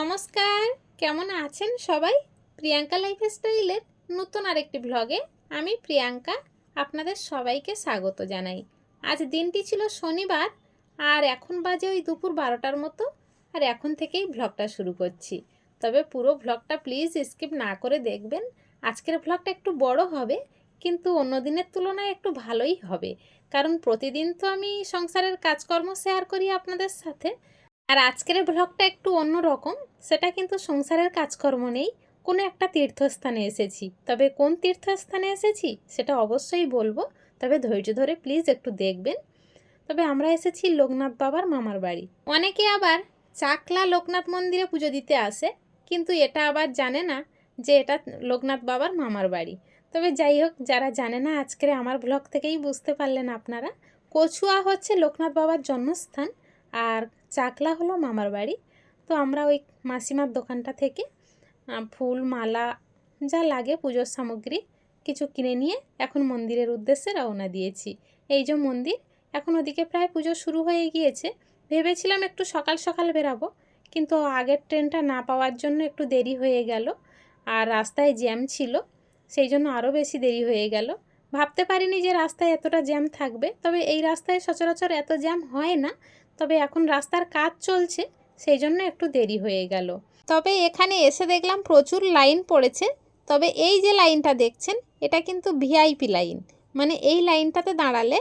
নমস্কার, কেমন আছেন সবাই? প্রিয়াঙ্কা লাইফস্টাইলের নতুন আরেকটি ব্লগে আমি প্রিয়াঙ্কা আপনাদের সবাইকে স্বাগত জানাই। আজ দিনটি ছিল শনিবার, আর এখন বাজে ওই দুপুর বারোটার মতো, আর এখন থেকেই ব্লগটা শুরু করছি। তবে পুরো ব্লগটা প্লিজ স্কিপ না করে দেখবেন। আজকের ব্লগটা একটু বড় হবে, কিন্তু অন্য দিনের তুলনায় একটু ভালোই হবে। কারণ প্রতিদিন তো আমি সংসারের কাজকর্ম শেয়ার করি আপনাদের সাথে আর আজকের ব্লগটা একটু অন্য রকম সেটা কিন্তু সংসারের কাজকর্ম নেই। কোনো একটা তীর্থস্থানে এসেছি। তবে কোন তীর্থস্থানে এসেছি সেটা অবশ্যই বলব। তবে ধৈর্য ধরে প্লিজ একটু দেখবেন। তবে আমরা এসেছি লোকনাথ বাবার মামার বাড়ি। অনেকে আবার চাকলা লোকনাথ মন্দিরে পুজো দিতে আসে, কিন্তু এটা আবার জানে না যে এটা লোকনাথ বাবার মামার বাড়ি। তবে যাই হোক, যারা জানে না আজকের আমার ব্লগ থেকেই বুঝতে পারলেন আপনারা, কচুয়া হচ্ছে লোকনাথ বাবার জন্মস্থান। আর চাকলা হলো মামার বাড়ি। তো আমরা ওই মাসিমার দোকানটা থেকে ফুল, মালা, যা লাগে পুজোর সামগ্রী কিছু কিনে নিয়ে এখন মন্দিরের উদ্দেশ্যে রওনা দিয়েছি। এই যে মন্দির, এখন ওদিকে প্রায় পুজো শুরু হয়ে গিয়েছে। ভেবেছিলাম একটু সকাল সকাল বেরাবো, কিন্তু আগের ট্রেনটা না পাওয়ার জন্য একটু দেরি হয়ে গেল, আর রাস্তায় জ্যাম ছিল, সেই জন্য আরও বেশি দেরি হয়ে গেল। ভাবতে পারিনি যে রাস্তায় এতটা জ্যাম থাকবে। তবে এই রাস্তায় সচরাচর এত জ্যাম হয় না। তবে এখন রাস্তার কাজ চলছে, সেই জন্য একটু দেরি হয়ে গেল। তবে এখানে এসে দেখলাম প্রচুর লাইন পড়েছে। তবে এই যে লাইনটা দেখছেন, এটা কিন্তু ভিআইপি লাইন। মানে এই লাইনটাতে দাঁড়ালে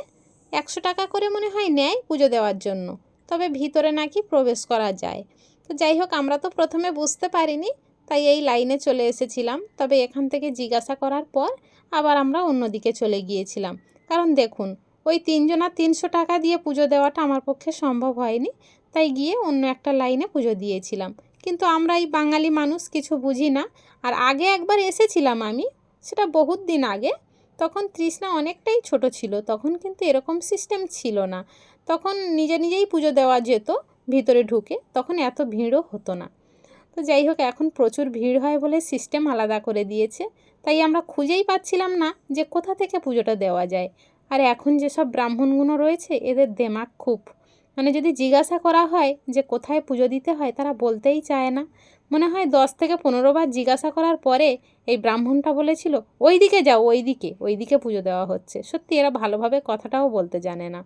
একশো টাকা করে মনে হয় নেয় পুজো দেওয়ার জন্য। তবে ভিতরে নাকি প্রবেশ করা যায়। তো যাই হোক, আমরা তো প্রথমে বুঝতে পারিনি তাই এই লাইনে চলে এসেছিলাম। তবে এখান থেকে জিজ্ঞাসা করার পর আবার আমরা অন্যদিকে চলে গিয়েছিলাম। কারণ দেখুন, ওই তিনজনা তিনশো টাকা দিয়ে পুজো দেওয়াটা আমার পক্ষে সম্ভব হয়নি, তাই গিয়ে অন্য একটা লাইনে পুজো দিয়েছিলাম। কিন্তু আমরা এই বাঙালি মানুষ কিছু বুঝি না। আর আগে একবার এসেছিলাম আমি, সেটা বহুত দিন আগে। তখন তৃষ্ণা অনেকটাই ছোট ছিল, তখন কিন্তু এরকম সিস্টেম ছিল না। তখন নিজে নিজেই পুজো দেওয়া যেত ভিতরে ঢুকে, তখন এত ভিড়ও হতো না। তো যাই হোক, এখন প্রচুর ভিড় হয় বলে সিস্টেম আলাদা করে দিয়েছে। তাই আমরা খুঁজেই পাচ্ছিলাম না যে কোথা থেকে পুজোটা দেওয়া যায়। আর এখন যেসব ব্রাহ্মণগুলো রয়েছে, এদের দেমাক খুব। মানে যদি জিজ্ঞাসা করা হয় যে কোথায় পুজো দিতে হয়, তারা বলতেই চায় না। মনে হয় দশ থেকে পনেরো বার জিজ্ঞাসা করার পরে এই ব্রাহ্মণটা বলেছিল ওই দিকে যাও ওই দিকে ওই দিকে পুজো দেওয়া হচ্ছে। সত্যি এরা ভালোভাবে কথাটাও বলতে জানে না।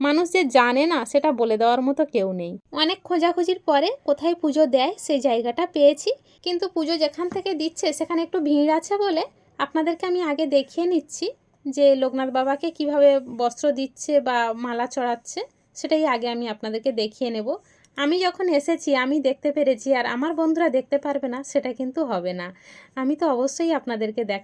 মানুষ যে জানে না, সেটা বলে দেওয়ার মতো কেউ নেই। অনেক খোঁজাখুঁজির পরে কোথায় পুজো দেয় সেই জায়গাটা পেয়েছি। কিন্তু পুজো যেখান থেকে দিচ্ছে, সেখানে একটু ভিড় আছে বলে আপনাদেরকে আমি আগে দেখিয়ে নিচ্ছি যে লোকনাথ বাবাকে কীভাবে বস্ত্র দিচ্ছে বা মালা চড়াচ্ছে। সেটাই আগে আমি আপনাদেরকে দেখিয়ে নেব। আমি যখন এসেছি, আমি দেখতে পেরেছি আর আমার বন্ধুরা দেখতে পারবে না, সেটা কিন্তু হবে না। আমি তো অবশ্যই আপনাদেরকে দেখ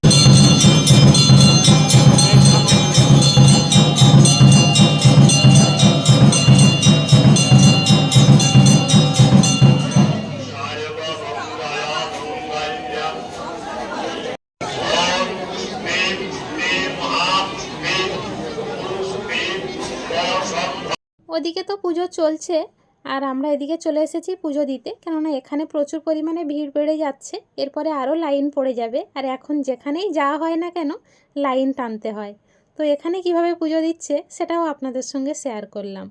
ওদিকে তো পুজো চলছে আর আমরা এদিকে চলে এসেছি পুজো দিতে। কেননা এখানে প্রচুর পরিমাণে ভিড় বেড়ে যাচ্ছে। এরপরে আরও লাইন পড়ে যাবে। আর এখন যেখানেই যাওয়া হয় না কেন, লাইন টানতে হয়। তো এখানে কীভাবে পুজো দিচ্ছে সেটাও আপনাদের সঙ্গে শেয়ার করলাম।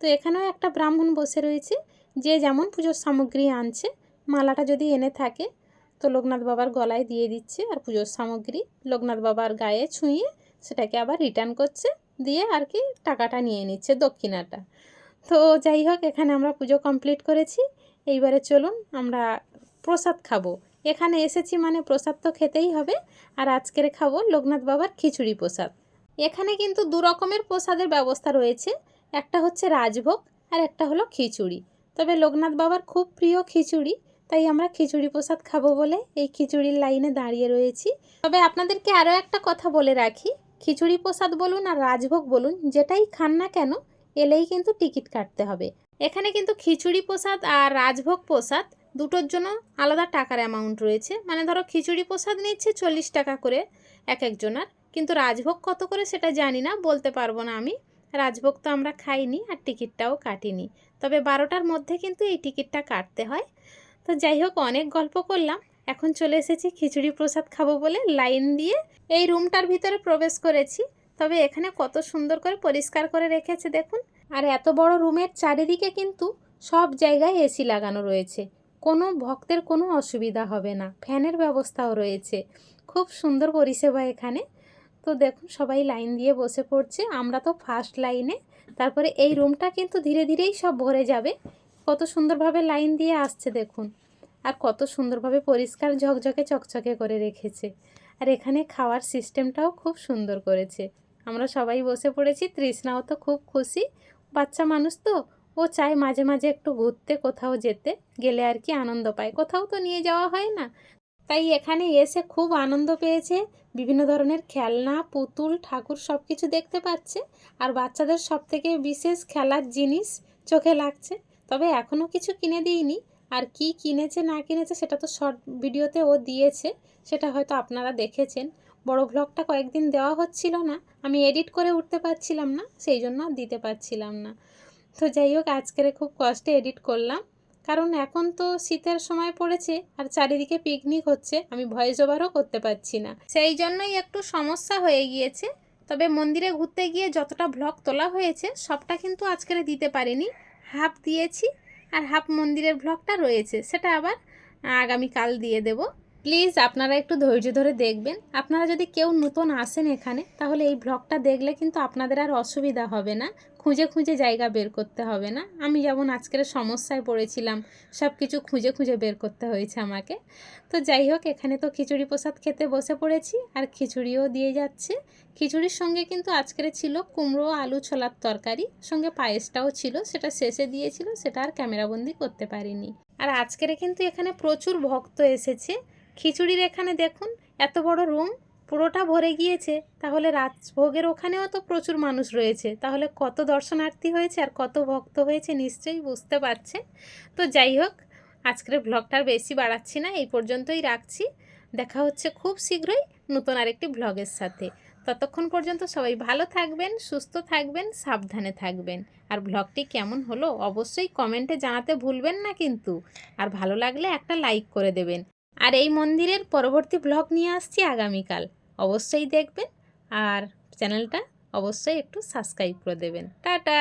তো এখানেও একটা ব্রাহ্মণ বসে রয়েছে, যে যেমন পুজোর সামগ্রী আনছে, মালাটা যদি এনে থাকে, তো লোকনাথ বাবার গলায় দিয়ে দিচ্ছে আর পুজোর সামগ্রী। লোকনাথ বাবার গায়ে ছুঁয়ে সেটাকে আবার রিটার্ন করছে। দিয়ে আর কি টাকাটা নিয়ে নিচ্ছে দক্ষিণাটা। তো যাই হোক, এখানে আমরা পুজো কমপ্লিট করেছি। এইবারে চলুন, আমরা প্রসাদ খাব। এখানে এসেছি মানে প্রসাদ তো খেতেই হবে। আর আজকের খাব লোকনাথ বাবার খিচুড়ি প্রসাদ। এখানে কিন্তু দু রকমের প্রসাদের ব্যবস্থা রয়েছে। একটা হচ্ছে রাজভোগ আর একটা হলো খিচুড়ি। তবে লোকনাথ বাবার খুব প্রিয় খিচুড়ি, তাই আমরা খিচুড়ি প্রসাদ খাব বলে এই খিচুড়ির লাইনে দাঁড়িয়ে রয়েছি। তবে আপনাদেরকে আরও একটা কথা বলে রাখি। খিচুড়ি প্রসাদ বলুন আর রাজভোগ বলুন, যেটাই খান না কেন, এলেই কিন্তু টিকিট কাটতে হবে। এখানে কিন্তু খিচুড়ি প্রসাদ আর রাজভোগ প্রসাদ দুটোর জন্য আলাদা টাকার অ্যামাউন্ট রয়েছে। মানে ধরো খিচুড়ি প্রসাদ নিচ্ছে চল্লিশ টাকা করে এক একজনার, কিন্তু রাজভোগ কত করে সেটা জানি না, বলতে পারব না আমি। রাজভোগ তো আমরা খাইনি আর টিকিটটাও কাটিনি। তবে বারোটার মধ্যে কিন্তু এই টিকিটটা কাটতে হয়। তো যাই হোক, অনেক গল্প করলাম। এখন চলে এসেছি খিচুড়ি প্রসাদ খাব বলে লাইন দিয়ে। এই রুমটার ভিতরে প্রবেশ করেছি। তবে এখানে কত সুন্দর করে পরিষ্কার করে রেখেছে দেখুন। আর এত বড় রুমের চারিদিকে কিন্তু সব জায়গায় এসি লাগানো রয়েছে। কোনো ভক্তের কোনো অসুবিধা হবে না। ফ্যানের ব্যবস্থাও রয়েছে। খুব সুন্দর পরিষেবা এখানে। তো দেখুন, সবাই লাইন দিয়ে বসে পড়ছে। আমরা তো ফার্স্ট লাইনে। তারপরে এই রুমটা কিন্তু ধীরে ধীরেই সব ভরে যাবে। কত সুন্দরভাবে লাইন দিয়ে আসছে দেখুন। আর কত সুন্দরভাবে পরিষ্কার ঝকঝকে চকচকে করে রেখেছে। আর এখানে খাওয়ার সিস্টেমটাও খুব সুন্দর করেছে। আমরা সবাই বসে পড়েছি, তৃষ্ণাও তো খুব খুশি। বাচ্চা মানুষ তো, ও চায় মাঝে মাঝে একটু ঘুরতে, কোথাও যেতে, গেলে আর কি আনন্দ পায়। কোথাও তো নিয়ে যাওয়া হয় না। তাই এখানে এসে খুব আনন্দ পেয়েছে। বিভিন্ন ধরনের খেলনা, পুতুল, ঠাকুর সব কিছু দেখতে পাচ্ছে। আর বাচ্চাদের সব থেকে বিশেষ খেলার জিনিস চোখে লাগছে। তবে এখনও কিছু কিনে দিইনি। আর কি কিনেছে, না কিনেছে সেটা তো শর্ট ভিডিওতে ও দিয়েছে, সেটা হয়তো আপনারা দেখেছেন। বড় ব্লগটা কয়েকদিন দেওয়া হচ্ছিল না, আমি এডিট করে উঠতে পারছিলাম না, সেই জন্য দিতে পারছিলাম না। তো যাই হোক, আজকের খুব কষ্টে এডিট করলাম। কারণ এখন তো শীতের সময় পড়েছে, আর চারিদিকে পিকনিক হচ্ছে, আমি ভয়েস ওভারও করতে পারছি না। সেই জন্যই একটু সমস্যা হয়ে গিয়েছে, তবে মন্দিরে ঘুরতে গিয়ে যতটা ব্লগ তোলা হয়েছে, সবটা কিন্তু আজকের দিতে পারিনি। হাফ দিয়েছি আর হাফ মন্দিরের ব্লগটা রয়েছে সেটা আবার আগামীকাল দিয়ে দেব। প্লিজ আপনারা একটু ধৈর্য ধরে দেখবেন। আপনারা যদি কেউ নতুন আসেন এখানে, তাহলে এই ব্লগটা দেখলে কিন্তু আপনাদের আর অসুবিধা হবে না। খুঁজে খুঁজে জায়গা বের করতে হবে না। আমি যেমন আজকের সমস্যায় পড়েছিলাম সব কিছু খুঁজে খুঁজে বের করতে হয়েছে আমাকে। তো যাই হোক, এখানে তো খিচুড়ি প্রসাদ খেতে বসে পড়েছি, আর খিচুড়িও দিয়ে যাচ্ছে। খিচুড়ির সঙ্গে কিন্তু আজকের ছিল কুমড়ো আলু ছোলার তরকারি, সঙ্গে পায়েসটাও ছিল, সেটা শেষে দিয়েছিল, সেটা আর ক্যামেরাবন্দি করতে পারিনি। আর আজকের কিন্তু এখানে প্রচুর ভক্ত এসেছে। খিচুড়ির এখানে দেখুন, এত বড় রুম পুরোটা ভরে গিয়েছে। তাহলে রাজভোগের ওখানেও তো প্রচুর মানুষ রয়েছে। তাহলে কত দর্শনার্থী হয়েছে আর কত ভক্ত হয়েছে নিশ্চয়ই বুঝতে পারছেন। তো যাই হোক, আজকের ব্লগটার বেশি বাড়াচ্ছি না, এই পর্যন্তই রাখছি। দেখা হচ্ছে খুব শীঘ্রই নতুন আরেকটি ব্লগের সাথে। ততক্ষণ পর্যন্ত সবাই ভালো থাকবেন, সুস্থ থাকবেন, সাবধানে থাকবেন। আর ব্লগটি কেমন হলো অবশ্যই কমেন্টে জানাতে ভুলবেন না কিন্তু। আর ভালো লাগলে একটা লাইক করে দেবেন। আর এই মন্দিরের পরবর্তী ব্লগ নিয়ে আসছি আগামীকাল। অবশ্যই দেখবেন আর চ্যানেলটা অবশ্যই একটু সাবস্ক্রাইব করে দেবেন। টাটা!